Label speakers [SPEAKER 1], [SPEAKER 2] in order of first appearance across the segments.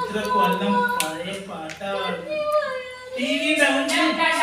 [SPEAKER 1] చిత్రకొల్లం
[SPEAKER 2] పడే పాట టీవీ బాగుంది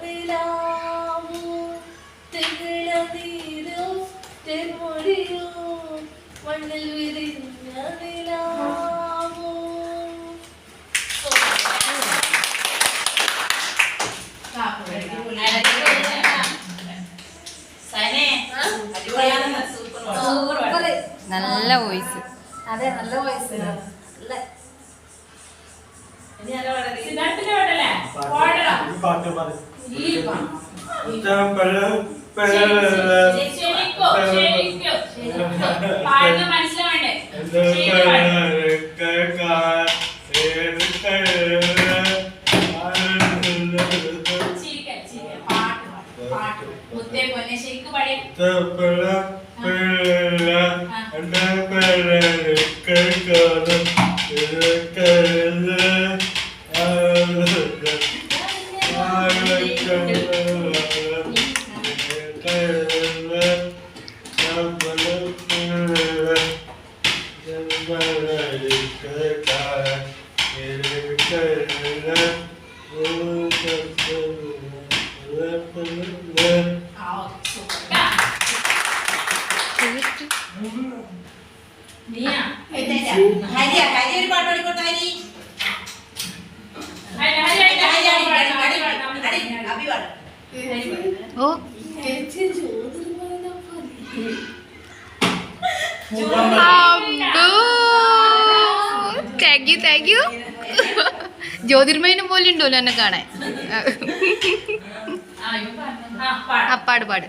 [SPEAKER 2] നിലാവോ തെങ്ങിള നീരോ തെരുമൊഴിയോ മണ്ണിൽ വിരിഞ്ഞ നിലാവോ.
[SPEAKER 3] നല്ല വോയിസ്
[SPEAKER 2] അതെ നല്ല വോയിസ് അല്ലേ
[SPEAKER 4] സിദ്ധാർത്ഥിന്റെ പാട്ടല്ലേ പാടണം
[SPEAKER 1] പാട്ട്
[SPEAKER 4] പാ- ശരിക്കോ. ശരിക്കോ
[SPEAKER 5] ഹരി ഹരി
[SPEAKER 3] ജ്യോതിർമയനും പോലെ ഉണ്ടല്ലോ എന്നെ കാണാൻ?
[SPEAKER 4] ആ, പാട്.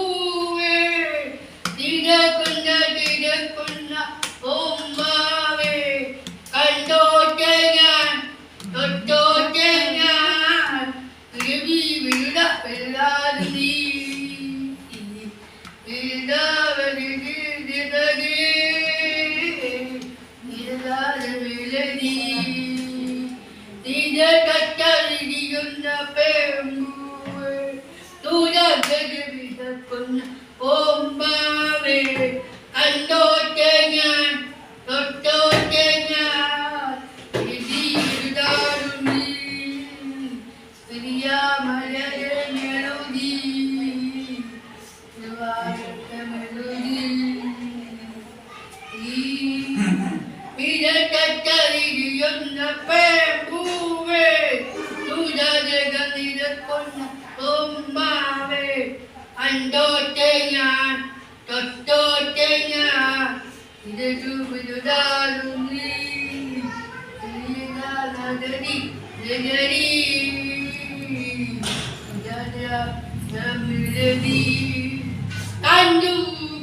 [SPEAKER 6] നീലാനദി നഗരി നമിരതി കണ്ടു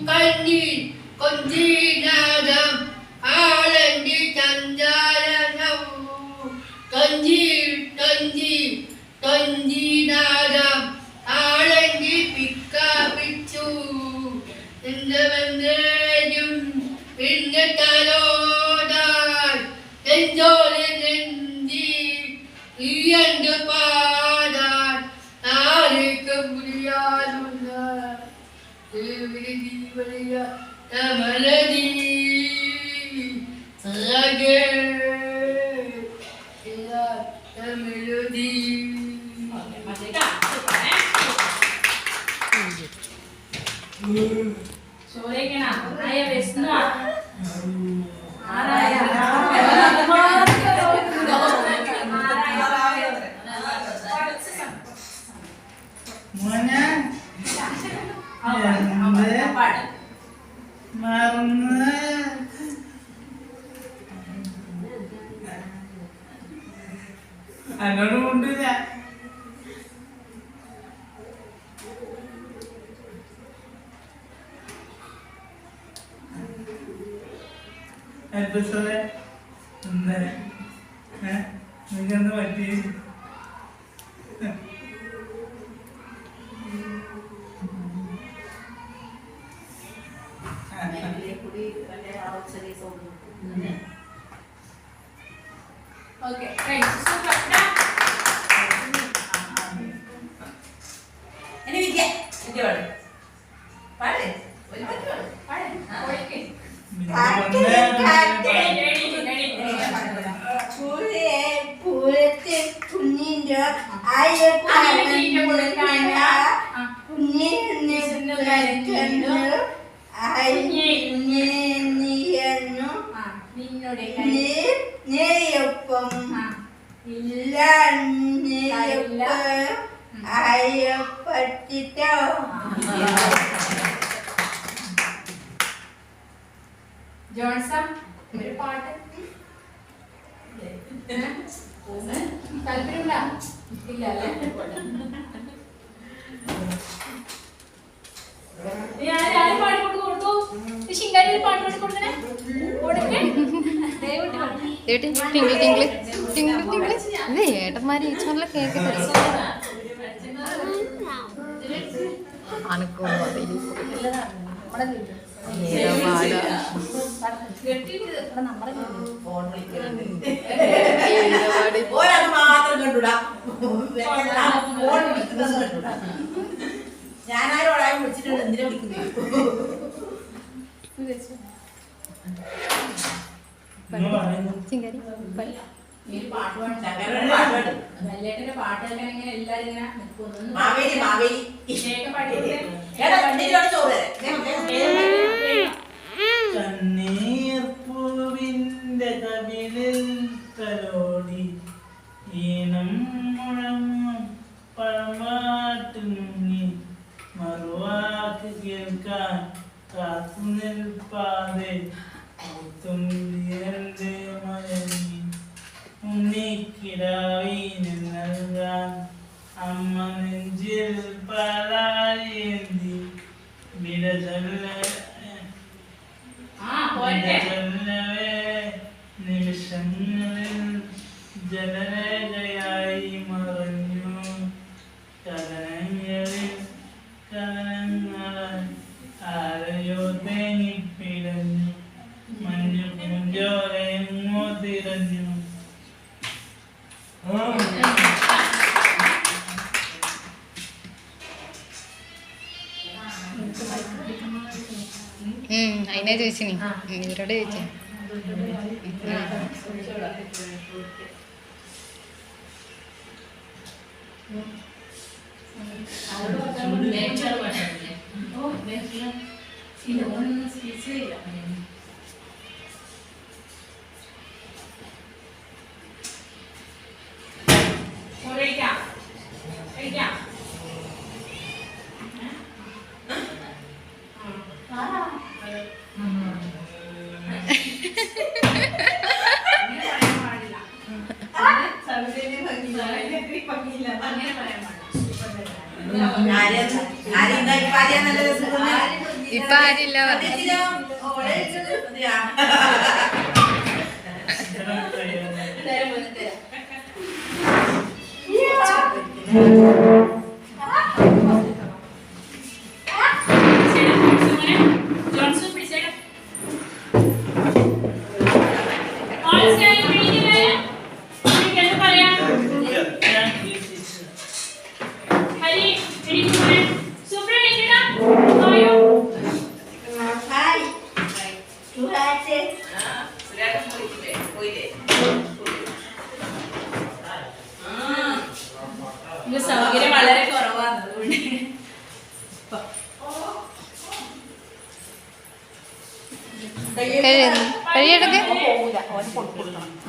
[SPEAKER 6] കണ്ണിൽ കൊഞ്ചിനാദം ആളന്റെ ചന്ദ്രാരണവും തൊഞ്ചി തൊഞ്ചി തൊഞ്ചിനാദം ആളന്റെ പിക്കാപിച്ചു. എന്റെ വന്നേരും പിന്നെ തലോടാൻ എന്തോലെ விழுதி விளையாட
[SPEAKER 7] மலதி அழகே மெலோதி சொல்லிக்கணும்
[SPEAKER 1] நான்
[SPEAKER 7] பேசணும்
[SPEAKER 1] മറന്ന്. എന്നോട് കൊണ്ടില്ല എപ്പിസോഡ് നിനക്കെന്ത്
[SPEAKER 7] ഓക്കെ
[SPEAKER 5] എന്നെ വിദ്യ വിദ്യ പാട് പാട്. ഒരു പാട്ട് പാട്.
[SPEAKER 6] പൂരത്തെ കുഞ്ഞിന്റെ
[SPEAKER 7] നിന്നോട് കൈ
[SPEAKER 6] നീ നെയ്യൊപ്പം
[SPEAKER 7] ആ.
[SPEAKER 6] ഇല്ല അയ്യപ്പറ്റിട്ടോ
[SPEAKER 7] ജോൺസൺ ഒരു പാട്ട്. താല്പര്യമില്ല ഇല്ല അല്ലേ ഞാൻ ആരും പാടി കൊടുത്തു കൊടുത്തു ശിങ്കാരി പാട്ട് കൊടുത്തു കൊടുക്കണേ? കൊടുക്കേ.
[SPEAKER 3] ഏട്ടി ടിങ്കിൾ ടിങ്കിൾ ടിങ്കിൾ ടിങ്കിൾ ഇത് ഏട്ടന്മാര് ഈ ചൊല്ല കേക്ക് അനക്കും ഏതാ പാടാ
[SPEAKER 5] ഫോൺ വിളിക്കുന്നുണ്ട്
[SPEAKER 3] ഏതാ പാടി
[SPEAKER 5] ഒരാൾ മാത്രം കണ്ടുടാ ഫോൺ വിളിക്കുന്നത് കണ്ടുടാ ഞാനാരും ഒരാളെ വിളിച്ചിട്ടുണ്ട് എന്തിനാ വിളിക്കുന്നത്
[SPEAKER 1] ഇന്ന് പറയുന്നു
[SPEAKER 3] ചിങ്കാരി
[SPEAKER 7] ഈ ഒരു പാട്ട് പാടി
[SPEAKER 5] ചങ്ങരയുടെ പാട്ട് പാട്.
[SPEAKER 7] വല്യേട്ടന്റെ പാട്ട് കേൾക്കാൻ ഇങ്ങനെ എല്ലാരും ഇങ്ങനെ നിൽക്കുന്നു.
[SPEAKER 5] മാവേലി മാവേലി.
[SPEAKER 7] കേക്ക് പാടിയിട്ട്
[SPEAKER 5] ഏടാ കണ്ടില്ലോട് ചോറ് തരാം.
[SPEAKER 1] പാലായേന്തി? വിരചല്ല ജലവേ നിമിഷങ്ങളിൽ ജലരേഖയായി മറഞ്ഞു. കലനങ്ങളിൽ കലനങ്ങളാൽ ആരെയോ തേങ്ങിപ്പിടഞ്ഞു മഞ്ഞു പൂഞ്ചോരെങ്ങോ തിരഞ്ഞു.
[SPEAKER 3] അതിനെ ചോദിച്ചിനി ഇവരോട് ചോദിച്ചു
[SPEAKER 7] ചോറ് കഴിക്കാം കഴിക്കാം
[SPEAKER 8] ആരെയാ നല്ല രസം?
[SPEAKER 5] ഇപ്പൊ ആരില്ല പറഞ്ഞു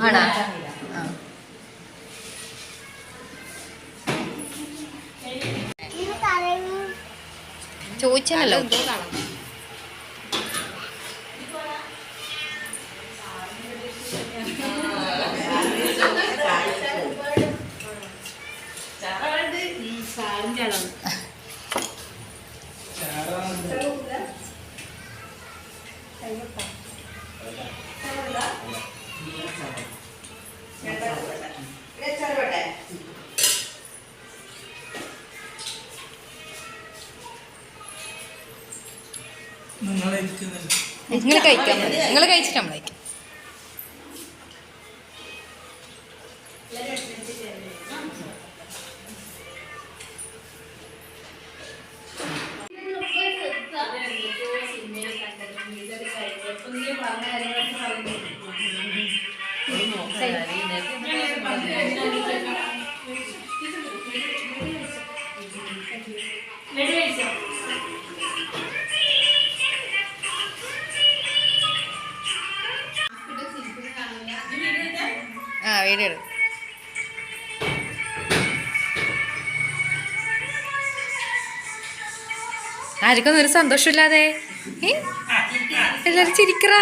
[SPEAKER 5] ആണോ? ആ. ചോദിച്ചല്ലോ.
[SPEAKER 7] സാറിന്റെ
[SPEAKER 9] നിങ്ങൾ
[SPEAKER 5] കഴിക്കാൻ നിങ്ങൾ കഴിച്ചിട്ട് നമ്മൾ കഴിക്കാം.
[SPEAKER 3] ലഡു
[SPEAKER 5] എടുക്കും ആർക്കൊന്നും ഒരു സന്തോഷമില്ലാതെ. എല്ലാവരും ചിരിക്കറ.